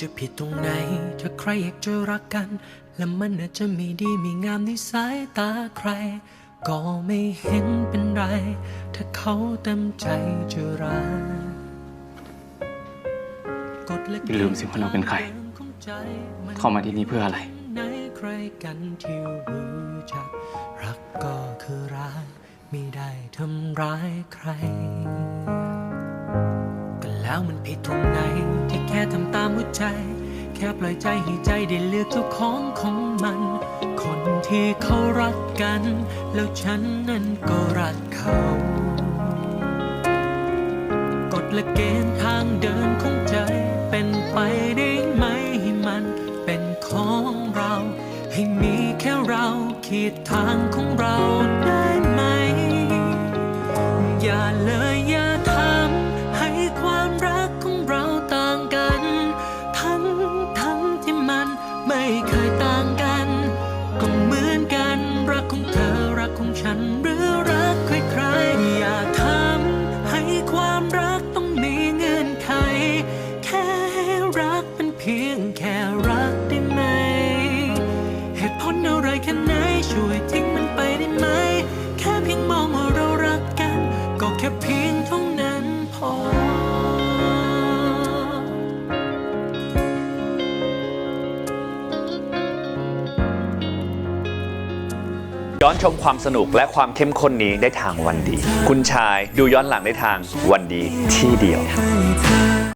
จะผิดตรงไหน ถ้าใครอยากจะรักกัน และมันอาจจะไม่ดีไม่งามในสายตาใคร ก็ไม่เห็นเป็นไร ถ้าเขาเต็มใจจะรักกฎและอย่าลืมสิว่าเราเป็นใครของใจมันเข้ามาที่นี่เพื่ออะไร ไหนใครกันที่รู้จัก รักก็คือรักไม่ได้ทำร้ายใคร ก็แล้วมันผิดตรงไหนที่แค่ทำตามหัวใจ แค่ปล่อยใจให้ใจได้เลือกเจ้าของของมัน คนที่เขารักกัน แล้วฉันนั้นก็รักเขากฎและเกณฑ์ทางเดินของใจ เป็นไปได้ไหมให้มัน เป็นของเรา ให้มีแค่เราขีดทางของเราได้ รักเป็นเพียงแค่รักได้ไหม เหตุผลอะไรแค่ไหนช่วยทิ้งมันไปได้ไหม แค่เพียงมองว่าเรารักกัน ก็แค่เพียงเท่านั้นพอ ย้อนชมความสนุกและความเข้มข้นนี้ได้ทางวันดี คุณชายดูย้อนหลังได้ทางวันดีที่เดียว